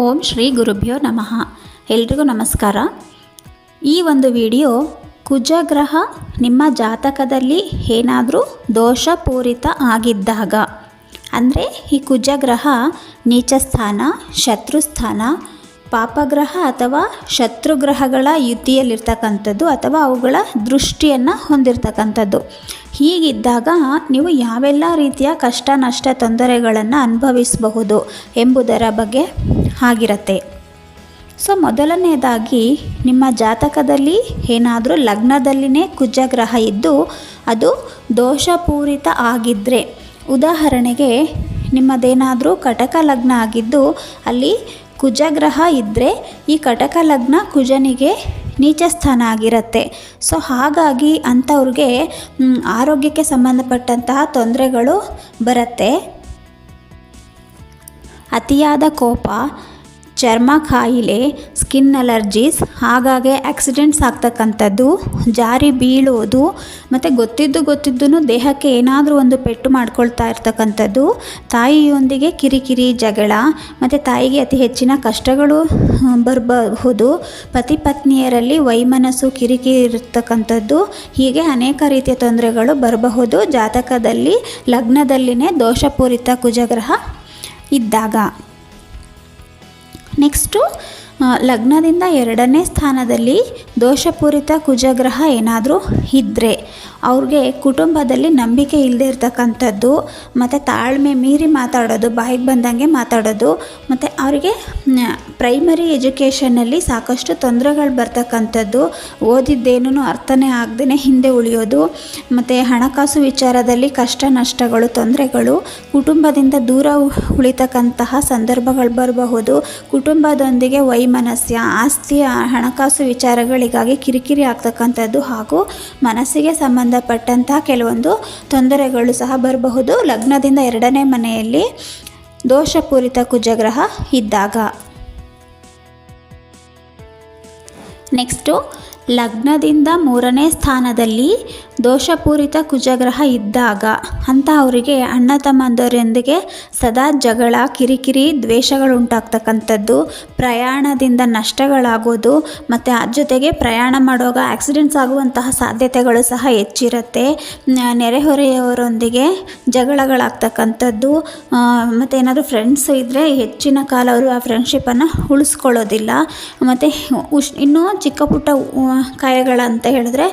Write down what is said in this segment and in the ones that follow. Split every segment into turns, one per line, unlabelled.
ಓಂ ಶ್ರೀ ಗುರುಭ್ಯೋ ನಮಃ. ಎಲ್ರಿಗೂ ನಮಸ್ಕಾರ. ಈ ಒಂದು ವಿಡಿಯೋ ಕುಜಗ್ರಹ ನಿಮ್ಮ ಜಾತಕದಲ್ಲಿ ಏನಾದರೂ ದೋಷಪೂರಿತ ಆಗಿದ್ದಾಗ, ಅಂದರೆ ಈ ಕುಜಗ್ರಹ ನೀಚ ಸ್ಥಾನ ಶತ್ರುಸ್ಥಾನ, ಪಾಪಗ್ರಹ ಅಥವಾ ಶತ್ರುಗ್ರಹಗಳ ಯುತಿಯಲ್ಲಿರ್ತಕ್ಕಂಥದ್ದು ಅಥವಾ ಅವುಗಳ ದೃಷ್ಟಿಯನ್ನು ಹೊಂದಿರತಕ್ಕಂಥದ್ದು. ಹೀಗಿದ್ದಾಗ ನೀವು ಯಾವೆಲ್ಲ ರೀತಿಯ ಕಷ್ಟ, ನಷ್ಟ, ತೊಂದರೆಗಳನ್ನು ಅನುಭವಿಸಬಹುದು ಎಂಬುದರ ಬಗ್ಗೆ ಆಗಿರತ್ತೆ ಸೊ, ಮೊದಲನೆಯದಾಗಿ ನಿಮ್ಮ ಜಾತಕದಲ್ಲಿ ಏನಾದರೂ ಲಗ್ನದಲ್ಲಿನೇ ಕುಜಗ್ರಹ ಇದ್ದು, ಅದು ದೋಷಪೂರಿತ ಆಗಿದ್ದರೆ ಉದಾಹರಣೆಗೆ ನಿಮ್ಮದೇನಾದರೂ ಕಟಕ ಲಗ್ನ ಆಗಿದ್ದು, ಅಲ್ಲಿ ಕುಜಗ್ರಹ ಇದ್ದರೆ ಈ ಕಟಕ ಲಗ್ನ ಕುಜನಿಗೆ ನೀಚ ಸ್ಥಾನ ಆಗಿರುತ್ತೆ ಸೊ ಹಾಗಾಗಿ ಅಂಥವ್ರಿಗೆ ಆರೋಗ್ಯಕ್ಕೆ ಸಂಬಂಧಪಟ್ಟಂತಹ ತೊಂದರೆಗಳು ಬರುತ್ತೆ. ಅತಿಯಾದ ಕೋಪ ಚರ್ಮ ಕಾಯಿಲೆ ಸ್ಕಿನ್ ಅಲರ್ಜೀಸ್, ಹಾಗಾಗಿ ಆಕ್ಸಿಡೆಂಟ್ಸ್ ಆಗ್ತಕ್ಕಂಥದ್ದು, ಜಾರಿ ಬೀಳೋದು, ಮತ್ತು ಗೊತ್ತಿದ್ದು ಗೊತ್ತಿದ್ದು ದೇಹಕ್ಕೆ ಏನಾದರೂ ಒಂದು ಪೆಟ್ಟು ಮಾಡ್ಕೊಳ್ತಾ ಇರ್ತಕ್ಕಂಥದ್ದು, ತಾಯಿಯೊಂದಿಗೆ ಕಿರಿಕಿರಿ ಜಗಳ, ಮತ್ತು ತಾಯಿಗೆ ಅತಿ ಹೆಚ್ಚಿನ ಕಷ್ಟಗಳು ಬರಬಹುದು. ಪತಿ ಪತ್ನಿಯರಲ್ಲಿ ವೈಮನಸ್ಸು, ಕಿರಿಕಿರಿ ಇರ್ತಕ್ಕಂಥದ್ದು, ಹೀಗೆ ಅನೇಕ ರೀತಿಯ ತೊಂದರೆಗಳು ಬರಬಹುದು. ಜಾತಕದಲ್ಲಿ, ಲಗ್ನದಲ್ಲಿನೇ ದೋಷಪೂರಿತ ಕುಜಗ್ರಹ ಇದ್ದಾಗ. ನೆಕ್ಸ್ಟು ಆ, ಲಗ್ನದಿಂದ ಎರಡನೇ ಸ್ಥಾನದಲ್ಲಿ ದೋಷಪೂರಿತ ಕುಜಗ್ರಹ ಏನಾದರೂ ಇದ್ದರೆ ಅವ್ರಿಗೆ ಕುಟುಂಬದಲ್ಲಿ ನಂಬಿಕೆ ಇಲ್ಲದೆ ಇರ್ತಕ್ಕಂಥದ್ದು, ಮತ್ತು ತಾಳ್ಮೆ ಮೀರಿ ಮಾತಾಡೋದು, ಬಾಯಿಗೆ ಬಂದಂಗೆ ಮಾತಾಡೋದು, ಮತ್ತು ಅವರಿಗೆ ಪ್ರೈಮರಿ ಎಜುಕೇಷನಲ್ಲಿ ಸಾಕಷ್ಟು ತೊಂದರೆಗಳು ಬರ್ತಕ್ಕಂಥದ್ದು ಓದಿದ್ದೇನೂ ಅರ್ಥನೇ ಆಗದೇ ಹಿಂದೆ ಉಳಿಯೋದು, ಮತ್ತು ಹಣಕಾಸು ವಿಚಾರದಲ್ಲಿ ಕಷ್ಟ ನಷ್ಟಗಳು, ತೊಂದರೆಗಳು, ಕುಟುಂಬದಿಂದ ದೂರ ಉಳಿತಕ್ಕಂತಹ ಸಂದರ್ಭಗಳು ಬರಬಹುದು, ಕುಟುಂಬದೊಂದಿಗೆ ವೈಮನಸ್ಯ ಆಸ್ತಿಯ ಹಣಕಾಸು ವಿಚಾರಗಳಿಗಾಗಿ ಕಿರಿಕಿರಿ ಆಗ್ತಕ್ಕಂಥದ್ದು ಹಾಗೂ ಮನಸ್ಸಿಗೆ ಸಂಬಂಧಪಟ್ಟಂತಹ ಕೆಲವೊಂದು ತೊಂದರೆಗಳು ಸಹ ಬರಬಹುದು. ಲಗ್ನದಿಂದ ಎರಡನೇ ಮನೆಯಲ್ಲಿ ದೋಷಪೂರಿತ ಕುಜಗ್ರಹ ಇದ್ದಾಗ. ನೆಕ್ಸ್ಟು ಲಗ್ನದಿಂದ ಮೂರನೇ ಸ್ಥಾನದಲ್ಲಿ ದೋಷಪೂರಿತ ಕುಜಗ್ರಹ ಇದ್ದಾಗ ಅಂತ ಅವರಿಗೆ ಅಣ್ಣ ತಮ್ಮಂದರೊಂದಿಗೆ ಸದಾ ಜಗಳ, ಕಿರಿಕಿರಿ ದ್ವೇಷಗಳು ಉಂಟಾಗ್ತಕ್ಕಂಥದ್ದು ಪ್ರಯಾಣದಿಂದ ನಷ್ಟಗಳಾಗೋದು ಮತ್ತು ಅದ್ರ ಜೊತೆಗೆ ಪ್ರಯಾಣ ಮಾಡುವಾಗ ಆಕ್ಸಿಡೆಂಟ್ಸ್ ಆಗುವಂತಹ ಸಾಧ್ಯತೆಗಳು ಸಹ ಹೆಚ್ಚಿರುತ್ತೆ. ನೆರೆಹೊರೆಯವರೊಂದಿಗೆ ಜಗಳಗಳಾಗ್ತಕ್ಕಂಥದ್ದು. ಮತ್ತು ಏನಾದರೂ ಫ್ರೆಂಡ್ಸ್ ಇದ್ದರೆ ಹೆಚ್ಚಿನ ಕಾಲ ಅವರು ಆ ಫ್ರೆಂಡ್ಶಿಪ್ಪನ್ನು ಉಳಿಸ್ಕೊಳ್ಳೋದಿಲ್ಲ. ಮತ್ತು ಉಷ್, ಇನ್ನೂ ಚಿಕ್ಕ ಪುಟ್ಟ ಅಂತ ಹೇಳಿದ್ರೆ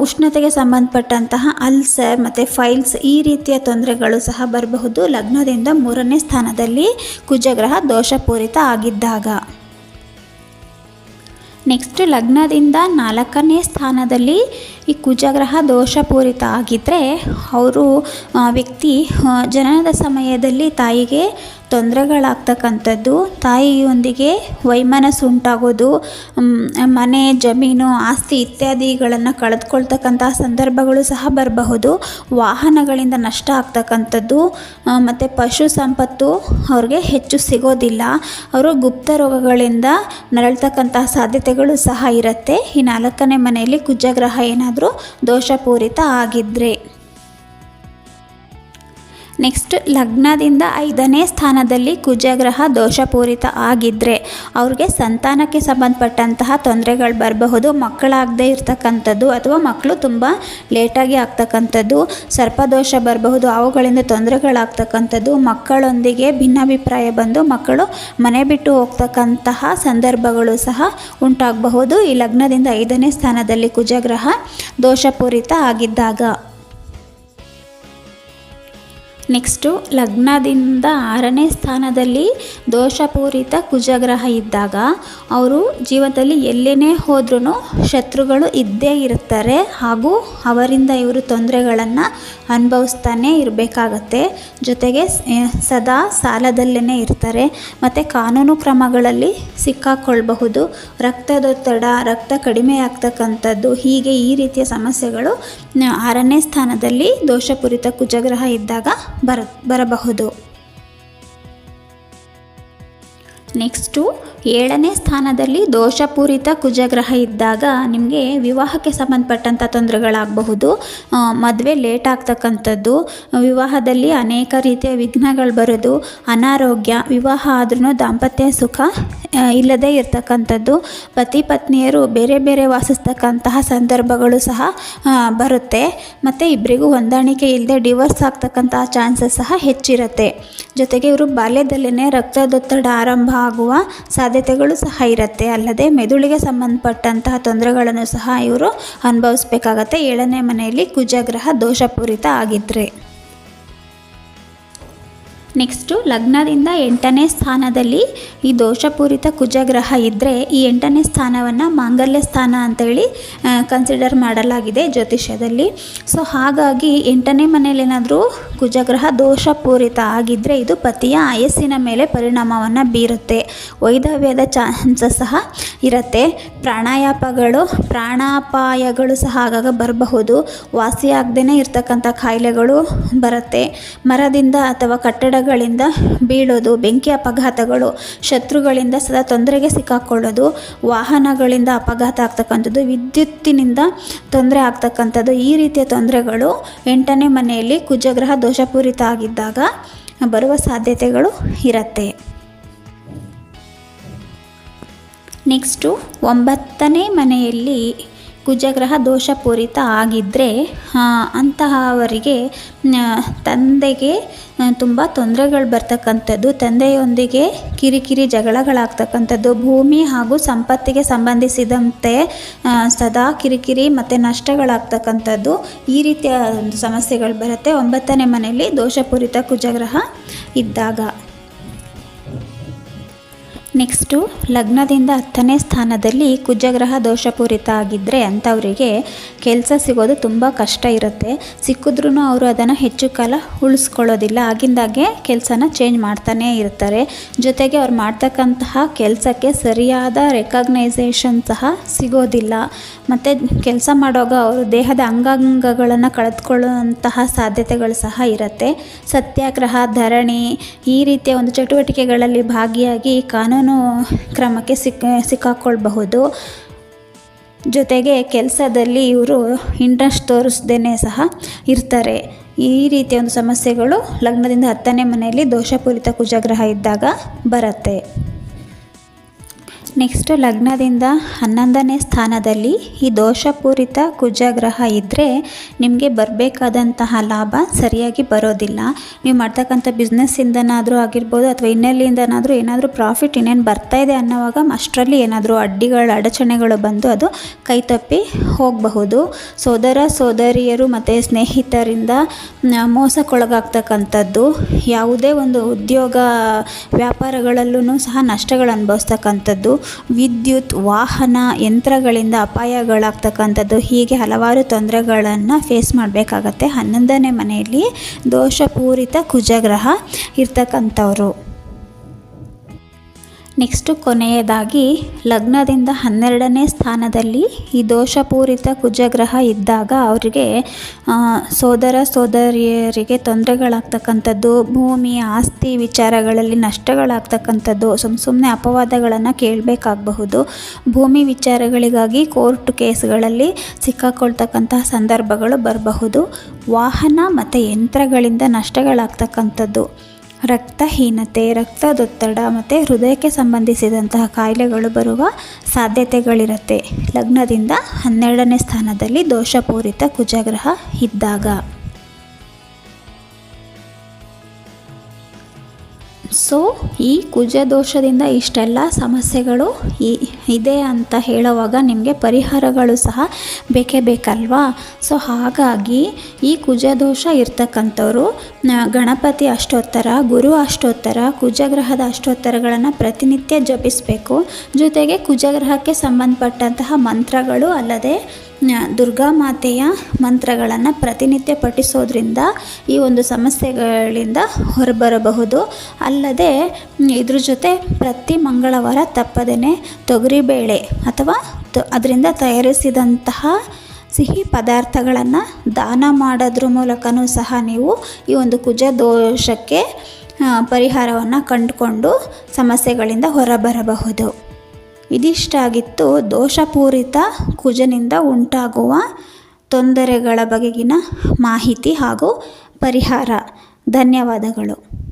ಉಷ್ಣತೆಗೆ ಸಂಬಂಧಪಟ್ಟಂತಹ ಅಲ್ಸರ್ ಮತ್ತು ಫೈಲ್ಸ್ ಈ ರೀತಿಯ ತೊಂದರೆಗಳು ಸಹ ಬರಬಹುದು. ಲಗ್ನದಿಂದ ಮೂರನೇ ಸ್ಥಾನದಲ್ಲಿ ಕುಜಗ್ರಹ ದೋಷಪೂರಿತ ಆಗಿದ್ದಾಗ. ನೆಕ್ಸ್ಟ್ ಲಗ್ನದಿಂದ ನಾಲ್ಕನೇ ಸ್ಥಾನದಲ್ಲಿ ಈ ಕುಜಗ್ರಹ ದೋಷಪೂರಿತ ಆಗಿದ್ದರೆ ಅವರು ವ್ಯಕ್ತಿ ಜನನದ ಸಮಯದಲ್ಲಿ ತಾಯಿಗೆ ತೊಂದರೆಗಳಾಗ್ತಕ್ಕಂಥದ್ದು, ತಾಯಿಯೊಂದಿಗೆ ವೈಮನಸ್ಸು ಉಂಟಾಗೋದು ಮನೆ, ಜಮೀನು, ಆಸ್ತಿ ಇತ್ಯಾದಿಗಳನ್ನು ಕಳೆದುಕೊಳ್ತಕ್ಕಂತಹ ಸಂದರ್ಭಗಳು ಸಹ ಬರಬಹುದು. ವಾಹನಗಳಿಂದ ನಷ್ಟ ಆಗ್ತಕ್ಕಂಥದ್ದು ಮತ್ತು ಪಶು ಸಂಪತ್ತು ಅವ್ರಿಗೆ ಹೆಚ್ಚು ಸಿಗೋದಿಲ್ಲ. ಅವರು ಗುಪ್ತ ರೋಗಗಳಿಂದ ನರಳ್ತಕ್ಕಂತಹ ಸಾಧ್ಯತೆಗಳು ಸಹ ಇರುತ್ತೆ. ಈ ನಾಲ್ಕನೇ ಮನೆಯಲ್ಲಿ ಕುಜಗ್ರಹ ಏನಾದರೂ ದೋಷಪೂರಿತ ಆಗಿದ್ದರೆ ನೆಕ್ಸ್ಟ್ ಲಗ್ನದಿಂದ ಐದನೇ ಸ್ಥಾನದಲ್ಲಿ ಕುಜಗ್ರಹ ದೋಷಪೂರಿತ ಆಗಿದ್ದರೆ ಅವ್ರಿಗೆ ಸಂತಾನಕ್ಕೆ ಸಂಬಂಧಪಟ್ಟಂತಹ ತೊಂದರೆಗಳು ಬರಬಹುದು, ಮಕ್ಕಳಾಗದೇ ಇರ್ತಕ್ಕಂಥದ್ದು ಅಥವಾ ಮಕ್ಕಳು ತುಂಬ ಲೇಟಾಗಿ ಆಗ್ತಕ್ಕಂಥದ್ದು ಸರ್ಪದೋಷ ಬರಬಹುದು, ಅವುಗಳಿಂದ ತೊಂದರೆಗಳಾಗ್ತಕ್ಕಂಥದ್ದು, ಮಕ್ಕಳೊಂದಿಗೆ ಭಿನ್ನಾಭಿಪ್ರಾಯ ಬಂದು ಮಕ್ಕಳು ಮನೆ ಬಿಟ್ಟು ಹೋಗ್ತಕ್ಕಂತಹ ಸಂದರ್ಭಗಳು ಸಹ ಉಂಟಾಗಬಹುದು. ಈ ಲಗ್ನದಿಂದ ಐದನೇ ಸ್ಥಾನದಲ್ಲಿ ಕುಜಗ್ರಹ ದೋಷಪೂರಿತ ಆಗಿದ್ದಾಗ. ನೆಕ್ಸ್ಟು ಲಗ್ನದಿಂದ ಆರನೇ ಸ್ಥಾನದಲ್ಲಿ ದೋಷಪೂರಿತ ಕುಜಗ್ರಹ ಇದ್ದಾಗ ಅವರು ಜೀವನದಲ್ಲಿ ಎಲ್ಲೇನೇ ಹೋದ್ರೂ ಶತ್ರುಗಳು ಇದ್ದೇ ಇರ್ತಾರೆ ಹಾಗೂ ಅವರಿಂದ ಇವರು ತೊಂದರೆಗಳನ್ನು ಅನುಭವಿಸ್ತಾನೆ ಇರಬೇಕಾಗತ್ತೆ. ಜೊತೆಗೆ ಸದಾ ಸಾಲದಲ್ಲೇ ಇರ್ತಾರೆ. ಮತ್ತು ಕಾನೂನು ಕ್ರಮಗಳಲ್ಲಿ ಸಿಕ್ಕಾಕೊಳ್ಬಹುದು ರಕ್ತದೊತ್ತಡ, ರಕ್ತ ಕಡಿಮೆ ಆಗ್ತಕ್ಕಂಥದ್ದು ಹೀಗೆ ಈ ರೀತಿಯ ಸಮಸ್ಯೆಗಳು ಆರನೇ ಸ್ಥಾನದಲ್ಲಿ ದೋಷಪೂರಿತ ಕುಜಗ್ರಹ ಇದ್ದಾಗ ಬರ ಬರಬಹುದು. ನೆಕ್ಸ್ಟು ಏಳನೇ ಸ್ಥಾನದಲ್ಲಿ ದೋಷಪೂರಿತ ಕುಜಗ್ರಹ ಇದ್ದಾಗ ನಿಮಗೆ ವಿವಾಹಕ್ಕೆ ಸಂಬಂಧಪಟ್ಟಂಥ ತೊಂದರೆಗಳಾಗಬಹುದು. ಮದುವೆ ಲೇಟ್ ಆಗ್ತಕ್ಕಂಥದ್ದು, ವಿವಾಹದಲ್ಲಿ ಅನೇಕ ರೀತಿಯ ವಿಘ್ನಗಳು ಬರೋದು ಅನಾರೋಗ್ಯ, ವಿವಾಹ ಆದ್ರೂ ದಾಂಪತ್ಯ ಸುಖ ಇಲ್ಲದೇ ಇರತಕ್ಕಂಥದ್ದು, ಪತಿ ಪತ್ನಿಯರು ಬೇರೆ ಬೇರೆ ವಾಸಿಸ್ತಕ್ಕಂತಹ ಸಂದರ್ಭಗಳು ಸಹ ಬರುತ್ತೆ. ಮತ್ತು ಇಬ್ಬರಿಗೂ ಹೊಂದಾಣಿಕೆ ಇಲ್ಲದೆ ಡಿವೋರ್ಸ್ ಆಗ್ತಕ್ಕಂತಹ ಚಾನ್ಸಸ್ ಸಹ ಹೆಚ್ಚಿರುತ್ತೆ. ಜೊತೆಗೆ ಇವರು ಬಾಲ್ಯದಲ್ಲೇ ರಕ್ತದೊತ್ತಡ ಆರಂಭ ಆಗುವ ಸಾಧ್ಯತೆಗಳು ಸಹ ಇರುತ್ತೆ. ಅಲ್ಲದೆ ಮೆದುಳಿಗೆ ಸಂಬಂಧಪಟ್ಟಂತಹ ತೊಂದರೆಗಳನ್ನು ಸಹ ಇವರು ಅನುಭವಿಸ್ಬೇಕಾಗತ್ತೆ. ಏಳನೇ ಮನೆಯಲ್ಲಿ ಕುಜಗ್ರಹ ದೋಷಪೂರಿತ ಆಗಿದ್ದರೆ ನೆಕ್ಸ್ಟು ಲಗ್ನದಿಂದ ಎಂಟನೇ ಸ್ಥಾನದಲ್ಲಿ ಈ ದೋಷಪೂರಿತ ಕುಜಗ್ರಹ ಇದ್ದರೆ ಈ ಎಂಟನೇ ಸ್ಥಾನವನ್ನು ಮಾಂಗಲ್ಯ ಸ್ಥಾನ ಅಂತೇಳಿ ಕನ್ಸಿಡರ್ ಮಾಡಲಾಗಿದೆ ಜ್ಯೋತಿಷ್ಯದಲ್ಲಿ. ಸೊ ಹಾಗಾಗಿ ಎಂಟನೇ ಮನೇಲಿ ಏನಾದರೂ ಕುಜಗ್ರಹ ದೋಷಪೂರಿತ ಆಗಿದ್ದರೆ ಇದು ಪತಿಯ ಆಯಸ್ಸಿನ ಮೇಲೆ ಪರಿಣಾಮವನ್ನು ಬೀರುತ್ತೆ. ವೈಧವ್ಯದ ಚಾನ್ಸಸ್ ಸಹ ಇರುತ್ತೆ. ಪ್ರಾಣಾಯಾಪಗಳು, ಪ್ರಾಣಾಪಾಯಗಳು ಸಹ ಆಗಾಗ ಬರಬಹುದು. ವಾಸಿಯಾಗದೇ ಇರ್ತಕ್ಕಂಥ ಕಾಯಿಲೆಗಳು ಬರುತ್ತೆ. ಮರದಿಂದ ಅಥವಾ ಕಟ್ಟಡಗಳಿಂದ ಬೀಳೋದು, ಬೆಂಕಿ ಅಪಘಾತಗಳು, ಶತ್ರುಗಳಿಂದ ಸದಾ ತೊಂದರೆಗೆ ಸಿಕ್ಕಾಕೊಳ್ಳೋದು, ವಾಹನಗಳಿಂದ ಅಪಘಾತ ಆಗ್ತಕ್ಕಂಥದ್ದು, ವಿದ್ಯುತ್ತಿನಿಂದ ತೊಂದರೆ ಆಗ್ತಕ್ಕಂಥದ್ದು, ಈ ರೀತಿಯ ತೊಂದರೆಗಳು ಎಂಟನೇ ಮನೆಯಲ್ಲಿ ಕುಜಗ್ರಹ ದೋಷಪೂರಿತ ಆಗಿದ್ದಾಗ ಬರುವ ಸಾಧ್ಯತೆಗಳು ಇರುತ್ತೆ. ನೆಕ್ಸ್ಟು ಒಂಬತ್ತನೇ ಮನೆಯಲ್ಲಿ ಕುಜಗ್ರಹ ದೋಷಪೂರಿತ ಆಗಿದ್ದರೆ ಅಂತಹವರಿಗೆ ತಂದೆಗೆ ತುಂಬ ತೊಂದರೆಗಳು ಬರ್ತಕ್ಕಂಥದ್ದು. ತಂದೆಯೊಂದಿಗೆ ಕಿರಿಕಿರಿ ಜಗಳಗಳಾಗ್ತಕ್ಕಂಥದ್ದು. ಭೂಮಿ ಹಾಗೂ ಸಂಪತ್ತಿಗೆ ಸಂಬಂಧಿಸಿದಂತೆ ಸದಾ ಕಿರಿಕಿರಿ ಮತ್ತು ನಷ್ಟಗಳಾಗ್ತಕ್ಕಂಥದ್ದು. ಈ ರೀತಿಯ ಸಮಸ್ಯೆಗಳು ಬರುತ್ತೆ. ಒಂಬತ್ತನೇ ಮನೆಯಲ್ಲಿ ದೋಷಪೂರಿತ ಕುಜಗ್ರಹ ಇದ್ದಾಗ. ನೆಕ್ಸ್ಟು, ಲಗ್ನದಿಂದ ಹತ್ತನೇ ಸ್ಥಾನದಲ್ಲಿ ಕುಜಗ್ರಹ ದೋಷಪೂರಿತ ಆಗಿದ್ದರೆ ಅಂಥವರಿಗೆ ಕೆಲಸ ಸಿಗೋದು ತುಂಬ ಕಷ್ಟ ಇರುತ್ತೆ. ಸಿಕ್ಕಿದ್ರೂ ಅವರು ಅದನ್ನು ಹೆಚ್ಚು ಕಾಲ ಉಳಿಸ್ಕೊಳ್ಳೋದಿಲ್ಲ. ಆಗಿಂದಾಗೆ ಕೆಲಸನ ಚೇಂಜ್ ಮಾಡ್ತಾನೇ ಇರ್ತಾರೆ. ಜೊತೆಗೆ ಅವ್ರು ಮಾಡ್ತಕ್ಕಂತಹ ಕೆಲಸಕ್ಕೆ ಸರಿಯಾದ ರೆಕಗ್ನೈಸೇಷನ್ ಸಹ ಸಿಗೋದಿಲ್ಲ. ಮತ್ತು ಕೆಲಸ ಮಾಡುವಾಗ ಅವರು ದೇಹದ ಅಂಗಾಂಗಗಳನ್ನು ಕಳೆದುಕೊಳ್ಳುವಂತಹ ಸಾಧ್ಯತೆಗಳು ಸಹ ಇರುತ್ತೆ. ಸತ್ಯಾಗ್ರಹ, ಧರಣಿ, ಈ ರೀತಿಯ ಒಂದು ಚಟುವಟಿಕೆಗಳಲ್ಲಿ ಭಾಗಿಯಾಗಿ ಕಾನೂನು ಕ್ರಮಕ್ಕೆ ಸಿಕ್ಕ ಸಿಕ್ಕಾಕ್ಕೊಳ್ಬಹುದು ಜೊತೆಗೆ ಕೆಲಸದಲ್ಲಿ ಇವರು ಇಂಟ್ರೆಸ್ಟ್ ತೋರಿಸ್ದೇ ಸಹ ಇರ್ತಾರೆ. ಈ ರೀತಿಯ ಒಂದು ಸಮಸ್ಯೆಗಳು ಲಗ್ನದಿಂದ ಹತ್ತನೇ ಮನೆಯಲ್ಲಿ ದೋಷಪೂರಿತ ಕುಜಗ್ರಹ ಇದ್ದಾಗ ಬರುತ್ತೆ. ನೆಕ್ಸ್ಟ್ ಲಗ್ನದಿಂದ ಹನ್ನೊಂದನೇ ಸ್ಥಾನದಲ್ಲಿ ಈ ದೋಷಪೂರಿತ ಕುಜಗ್ರಹ ಇದ್ದರೆ ನಿಮಗೆ ಬರಬೇಕಾದಂತಹ ಲಾಭ ಸರಿಯಾಗಿ ಬರೋದಿಲ್ಲ. ನೀವು ಮಾಡ್ತಕ್ಕಂಥ ಬಿಸ್ನೆಸ್ಸಿಂದನಾದರೂ ಆಗಿರ್ಬೋದು ಅಥವಾ ಇನ್ನೆಲ್ಲಿಂದನಾದರೂ ಏನಾದರೂ ಪ್ರಾಫಿಟ್ ಇನ್ನೇನು ಬರ್ತಾ ಇದೆ ಅನ್ನೋವಾಗ ಅಷ್ಟರಲ್ಲಿ ಏನಾದರೂ ಅಡ್ಡಿಗಳು, ಅಡಚಣೆಗಳು ಬಂದು ಅದು ಕೈತಪ್ಪಿ ಹೋಗಬಹುದು. ಸೋದರ ಸೋದರಿಯರು ಮತ್ತು ಸ್ನೇಹಿತರಿಂದ ಮೋಸಕ್ಕೊಳಗಾಗ್ತಕ್ಕಂಥದ್ದು, ಯಾವುದೇ ಒಂದು ಉದ್ಯೋಗ ವ್ಯಾಪಾರಗಳಲ್ಲೂ ಸಹ ನಷ್ಟಗಳು ಅನುಭವಿಸ್ತಕ್ಕಂಥದ್ದು. ವಿದ್ಯುತ್ ವಾಹನ ಯಂತ್ರಗಳಿಂದ ಅಪಾಯಗಳಾಗ್ತಕ್ಕಂಥದ್ದು ಹೀಗೆ ಹಲವಾರು ತೊಂದರೆಗಳನ್ನು ಫೇಸ್ ಮಾಡಬೇಕಾಗತ್ತೆ. ಹನ್ನೊಂದನೇ ಮನೆಯಲ್ಲಿ ದೋಷಪೂರಿತ ಕುಜಗ್ರಹ ಇರ್ತಕ್ಕಂಥವ್ರು. ನೆಕ್ಸ್ಟು ಕೊನೆಯದಾಗಿ, ಲಗ್ನದಿಂದ ಹನ್ನೆರಡನೇ ಸ್ಥಾನದಲ್ಲಿ ಈ ದೋಷಪೂರಿತ ಕುಜಗ್ರಹ ಇದ್ದಾಗ ಅವರಿಗೆ ಸೋದರ ಸೋದರಿಯರಿಗೆ ತೊಂದರೆಗಳಾಗ್ತಕ್ಕಂಥದ್ದು, ಭೂಮಿ, ಆಸ್ತಿ ವಿಚಾರಗಳಲ್ಲಿ ನಷ್ಟಗಳಾಗ್ತಕ್ಕಂಥದ್ದು ಸುಮ್ಮ ಸುಮ್ಮನೆ ಅಪವಾದಗಳನ್ನು ಕೇಳಬೇಕಾಗಬಹುದು, ಭೂಮಿ ವಿಚಾರಗಳಿಗಾಗಿ ಕೋರ್ಟ್ ಕೇಸ್ಗಳಲ್ಲಿ ಸಿಕ್ಕಾಕೊಳ್ತಕ್ಕಂತಹ ಸಂದರ್ಭಗಳು ಬರಬಹುದು, ವಾಹನ ಮತ್ತು ಯಂತ್ರಗಳಿಂದ ನಷ್ಟಗಳಾಗ್ತಕ್ಕಂಥದ್ದು. ರಕ್ತಹೀನತೆ ರಕ್ತದೊತ್ತಡ ಮತ್ತು ಹೃದಯಕ್ಕೆ ಸಂಬಂಧಿಸಿದಂತಹ ಕಾಯಿಲೆಗಳು ಬರುವ ಸಾಧ್ಯತೆಗಳಿರುತ್ತೆ. ಲಗ್ನದಿಂದ ಹನ್ನೆರಡನೇ ಸ್ಥಾನದಲ್ಲಿ ದೋಷಪೂರಿತ ಕುಜಗ್ರಹ ಇದ್ದಾಗ. ಸೊ, ಈ ಕುಜ ದೋಷದಿಂದ ಇಷ್ಟೆಲ್ಲ ಸಮಸ್ಯೆಗಳು ಇದೆ ಅಂತ ಹೇಳುವಾಗ ನಿಮಗೆ ಪರಿಹಾರಗಳು ಸಹ ಬೇಕೇ ಬೇಕಲ್ವಾ? ಸೊ, ಹಾಗಾಗಿ ಈ ಕುಜ ದೋಷ ಇರ್ತಕ್ಕಂಥವ್ರು ಗಣಪತಿ ಅಷ್ಟೋತ್ತರ, ಗುರು ಅಷ್ಟೋತ್ತರ, ಕುಜಗ್ರಹದ ಅಷ್ಟೋತ್ತರಗಳನ್ನು ಪ್ರತಿನಿತ್ಯ ಜಪಿಸಬೇಕು. ಜೊತೆಗೆ ಕುಜಗ್ರಹಕ್ಕೆ ಸಂಬಂಧಪಟ್ಟಂತಹ ಮಂತ್ರಗಳು ಅಲ್ಲದೆ ದುರ್ಗಾ ಮಾತೆಯ ಮಂತ್ರಗಳನ್ನು ಪ್ರತಿನಿತ್ಯ ಪಠಿಸೋದ್ರಿಂದ ಈ ಒಂದು ಸಮಸ್ಯೆಗಳಿಂದ ಹೊರಬರಬಹುದು. ಅಲ್ಲದೆ, ಇದ್ರ ಜೊತೆ ಪ್ರತಿ ಮಂಗಳವಾರ ತಪ್ಪದೇ ತೊಗರಿಬೇಳೆ ಅಥವಾ ಅದರಿಂದ ತಯಾರಿಸಿದಂತಹ ಸಿಹಿ ಪದಾರ್ಥಗಳನ್ನು ದಾನ ಮಾಡೋದ್ರ ಮೂಲಕನೂ ಸಹ ನೀವು ಈ ಒಂದು ಕುಜ ದೋಷಕ್ಕೆ ಪರಿಹಾರವನ್ನು ಕಂಡುಕೊಂಡು ಸಮಸ್ಯೆಗಳಿಂದ ಹೊರಬರಬಹುದು. ಇದಿಷ್ಟಾಗಿತ್ತು ದೋಷಪೂರಿತ ಕುಜನಿಂದ ಉಂಟಾಗುವ ತೊಂದರೆಗಳ ಬಗೆಗಿನ ಮಾಹಿತಿ ಹಾಗೂ ಪರಿಹಾರ. ಧನ್ಯವಾದಗಳು.